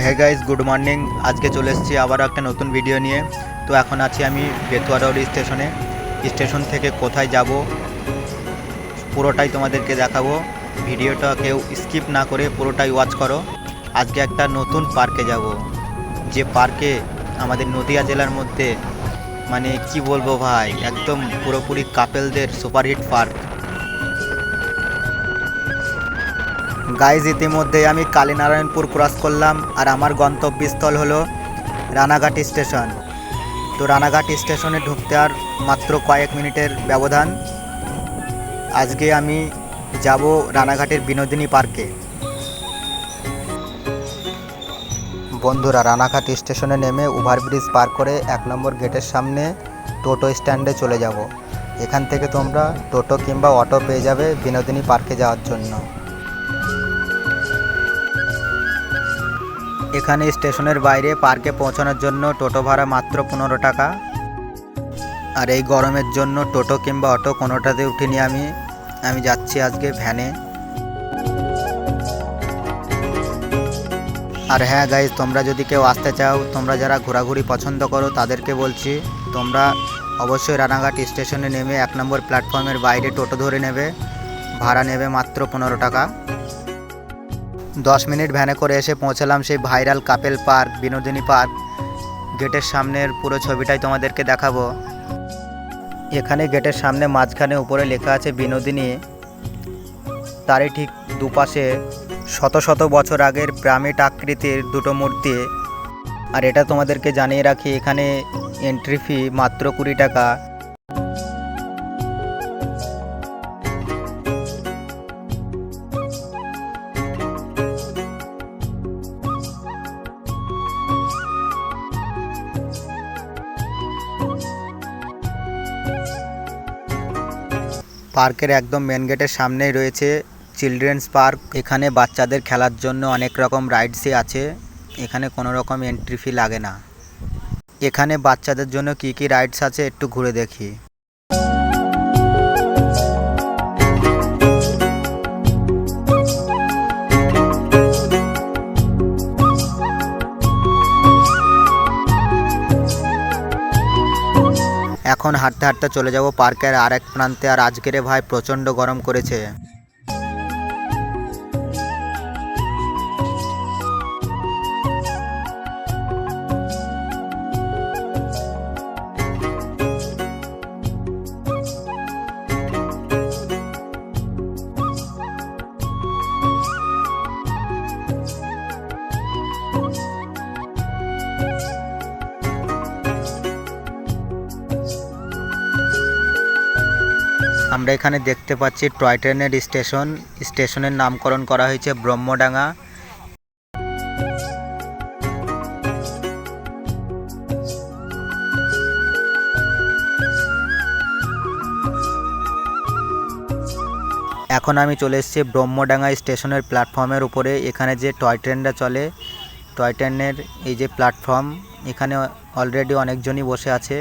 হ্যাঁ guys good morning আজকে চলে এসেছি আবারও একটা নতুন ভিডিও নিয়ে। তো এখন আছি আমি বেতুয়ারৌড় স্টেশনে। স্টেশন থেকে কোথায় যাব পুরোটাই তোমাদেরকে দেখাবো। ভিডিওটা কেউ স্কিপ না করে পুরোটাই ওয়াচ করো। আজকে একটা নতুন পার্কে যাব। যে পার্কে আমাদের নদিয়া জেলার মধ্যে মানে কি বলব ভাই, একদম পুরোপুরি কাপেলদের সুপারহিট পার্ক। গাইজ ইতিমধ্যে আমি কালীনারায়ণপুর ক্রস করলাম আর আমার গন্তব্যস্থল হলো রানাঘাট স্টেশন। তো রানাঘাট স্টেশনে ঢুকতে আর মাত্র কয়েক মিনিটের ব্যবধান। আজকে আমি যাব রানাঘাটের বিনোদিনী পার্কে। বন্ধুরা রানাঘাট স্টেশনে নেমে ওভারব্রিজ পার করে এক নম্বর গেটের সামনে টোটো স্ট্যান্ডে চলে যাব। এখান থেকে তোমরা টোটো কিংবা অটো পেয়ে যাবে বিনোদিনী পার্কে যাওয়ার জন্য। এখানে স্টেশনের বাইরে পার্কে পৌঁছানোর জন্য টোটো ভাড়া মাত্র পনেরো টাকা। আর এই গরমের জন্য টোটো কিংবা অটো কোনোটাতে উঠিনি আমি। আমি যাচ্ছি আজকে ভ্যানে। আর হ্যাঁ গাইজ তোমরা যদি কেউ আসতে চাও, তোমরা যারা ঘোরাঘুরি পছন্দ করো, তাদেরকে বলছি, তোমরা অবশ্যই রানাঘাট স্টেশনে নেমে এক নম্বর প্ল্যাটফর্মের বাইরে টোটো ধরে নেবে। ভাড়া নেবে মাত্র পনেরো টাকা। দশ মিনিট ভ্যানে করে এসে পৌঁছালাম সেই viral couple park, Binodini park. গেটের সামনের পুরো ছবিটাই তোমাদেরকে দেখাবো। এখানে গেটের সামনে মাঝখানে উপরে লেখা আছে বিনোদিনী। তারই ঠিক দুপাশে শত শত বছর আগের পিরামিড আকৃতির দুটো মূর্তি। আর এটা তোমাদেরকে জানিয়ে রাখি, এখানে এন্ট্রি ফি মাত্র কুড়ি টাকা। পার্কের একদম মেন গেটের সামনেই রয়েছে চিলড্রেন্স পার্ক। এখানে বাচ্চাদের খেলার জন্য অনেক রকম রাইডসই আছে। এখানে কোনো রকম এন্ট্রি ফি লাগে না। এখানে বাচ্চাদের জন্য কি কি রাইডস আছে একটু ঘুরে দেখি। এখন হাঁটতে হাঁটতে চলে যাব পার্কের আরেক প্রান্তে। আর আজকেরে ভাই প্রচণ্ড গরম করেছে। আমরা এখানে দেখতে পাচ্ছি টয় ট্রেনের স্টেশন। স্টেশনের নামকরণ করা হয়েছে ব্রহ্মডাঙ্গা। এখন আমি চলে এসেছি ব্রহ্মডাঙ্গা স্টেশনের প্ল্যাটফর্মের উপরে। এখানে যে টয় ট্রেনটা চলে, টয় ট্রেনের এই যে প্ল্যাটফর্ম, এখানে অলরেডি অনেকজনই বসে আছে।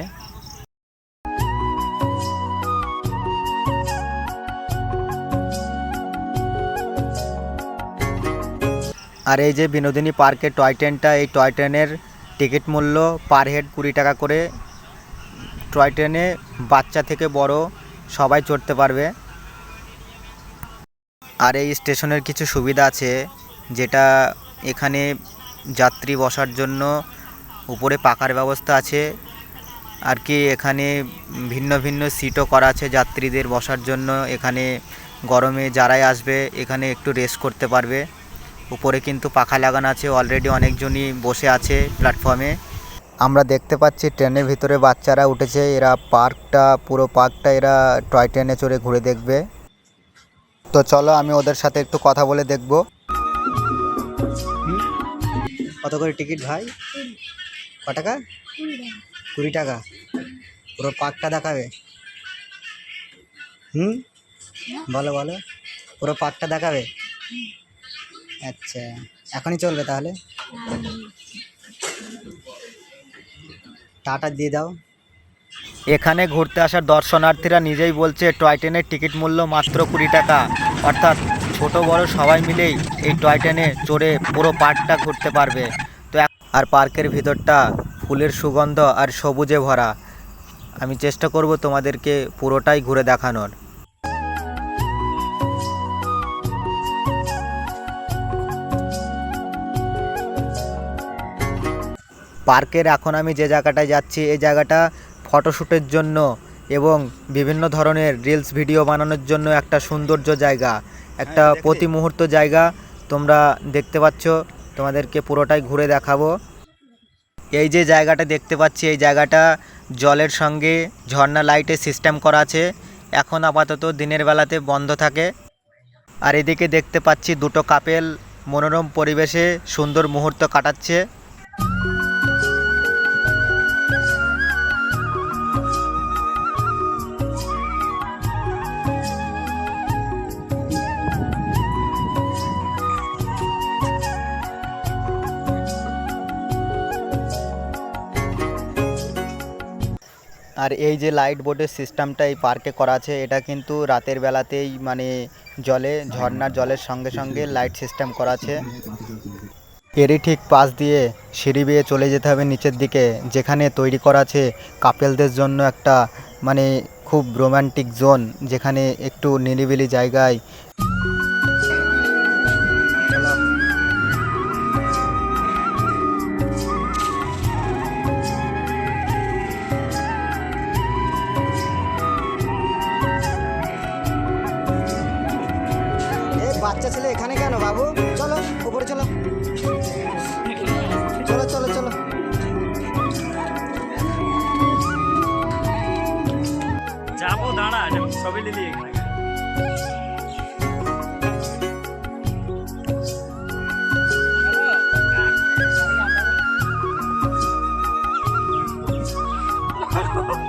আর এই যে বিনোদিনী পার্কের টয় ট্রেনটা, এই টয় ট্রেনের টিকিট মূল্য পার হেড কুড়ি টাকা করে। টয় ট্রেনে বাচ্চা থেকে বড় সবাই চড়তে পারবে। আর এই স্টেশনের কিছু সুবিধা আছে, যেটা এখানে যাত্রী বসার জন্য উপরে পাকার ব্যবস্থা আছে। আর কি এখানে ভিন্ন ভিন্ন সিটও করা আছে যাত্রীদের বসার জন্য। এখানে গরমে যারাই আসবে, এখানে একটু রেস্ট করতে পারবে। উপরে কিন্তু পাখা লাগানো আছে অলরেডি অনেকজনই বসে আছে প্ল্যাটফর্মে আমরা দেখতে পাচ্ছি ট্রেনের ভিতরে বাচ্চারা উঠেছে, এরা পার্কটা, পুরো পার্কটা এরা টয় ট্রেনে চড়ে ঘুরে দেখবে। তো চলো আমি ওদের সাথে একটু কথা বলে দেখব। কত করে টিকিট ভাই? ক টাকা? কুড়ি টাকা। পুরো পার্কটা দেখাবে? হুম? বলো বলো। পুরো পার্কটা দেখাবে? আচ্ছা এখনই চলবে তাহলে? টাটা দিয়ে দাও। এখানে ঘুরতে আসার দর্শনার্থীরা নিজেই বলছে টয় ট্রেনের টিকিট মূল্য মাত্র কুড়ি টাকা। অর্থাৎ ছোট বড় সবাই মিলেই এই টয় ট্রেনে চড়ে পুরো পার্কটা ঘুরতে পারবে। তো আর পার্কের ভিতরটা ফুলের সুগন্ধ আর সবুজে ভরা। আমি চেষ্টা করব তোমাদেরকে পুরোটাই ঘুরে দেখানোর। পার্কের এখন আমি যে জায়গাটায় যাচ্ছি এই জায়গাটা ফটোশ্যুটের জন্য এবং বিভিন্ন ধরনের রিলস ভিডিও বানানোর জন্য একটা সৌন্দর্য জায়গা একটা প্রতি মুহূর্ত জায়গা। তোমরা দেখতে পাচ্ছ তোমাদেরকে পুরোটাই ঘুরে দেখাবো। এই যে জায়গাটা দেখতে পাচ্ছি এই জায়গাটা জলের সঙ্গে ঝর্ণা লাইটের সিস্টেম করা আছে। এখন আপাতত দিনের বেলাতে বন্ধ থাকে। আর এদিকে দেখতে পাচ্ছি দুটো কাপেল মনোরম পরিবেশে সুন্দর মুহূর্ত কাটাচ্ছে। আর এই যে লাইট বোর্ডের সিস্টেমটা এই পার্কে করা আছে, এটা কিন্তু রাতের বেলাতেই মানে জলে, ঝর্ণার জলের সঙ্গে সঙ্গে লাইট সিস্টেম করা আছে। এরই ঠিক পাশ দিয়ে সিঁড়ি বেয়ে চলে যেতে হবে নিচের দিকে, যেখানে তৈরি করা আছে কাপেলদের জন্য একটা মানে খুব রোমান্টিক জোন যেখানে একটু নিরিবিলি জায়গায় উপরে চলো। চলো চলো চলো। যাব দাঁড়া ছবি নিলি এখানে।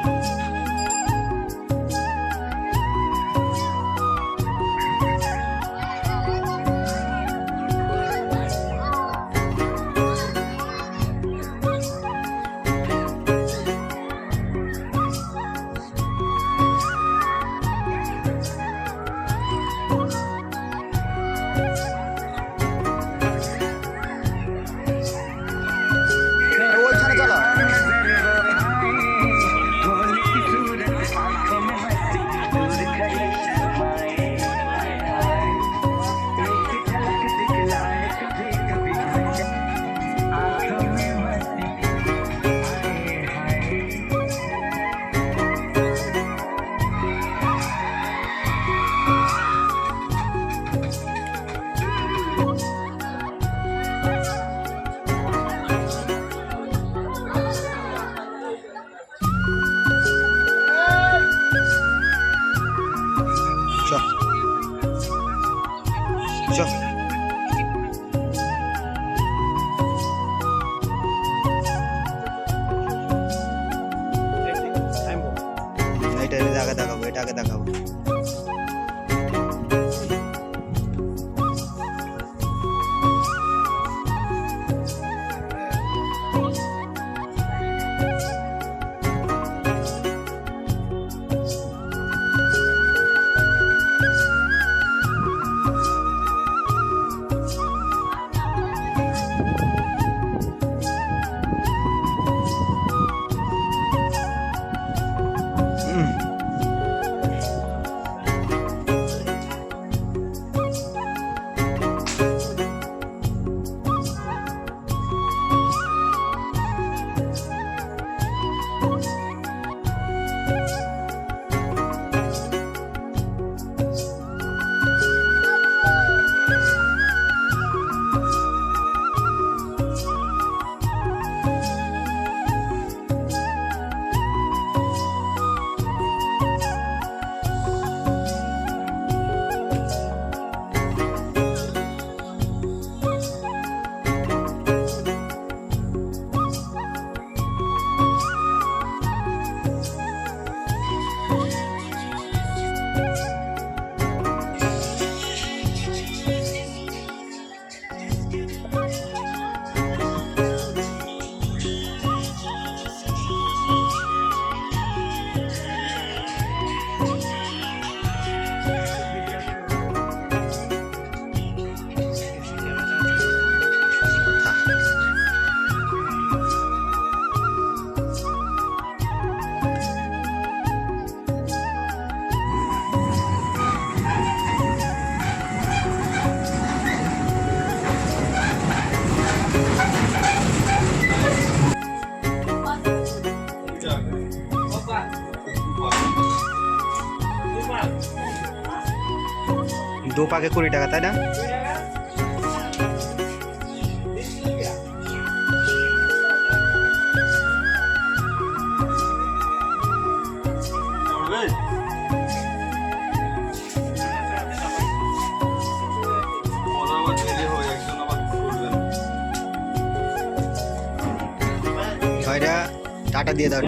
দু পাকে কুড়ি টাকা তাই না? ভাইরা টাটা দিয়ে দাও।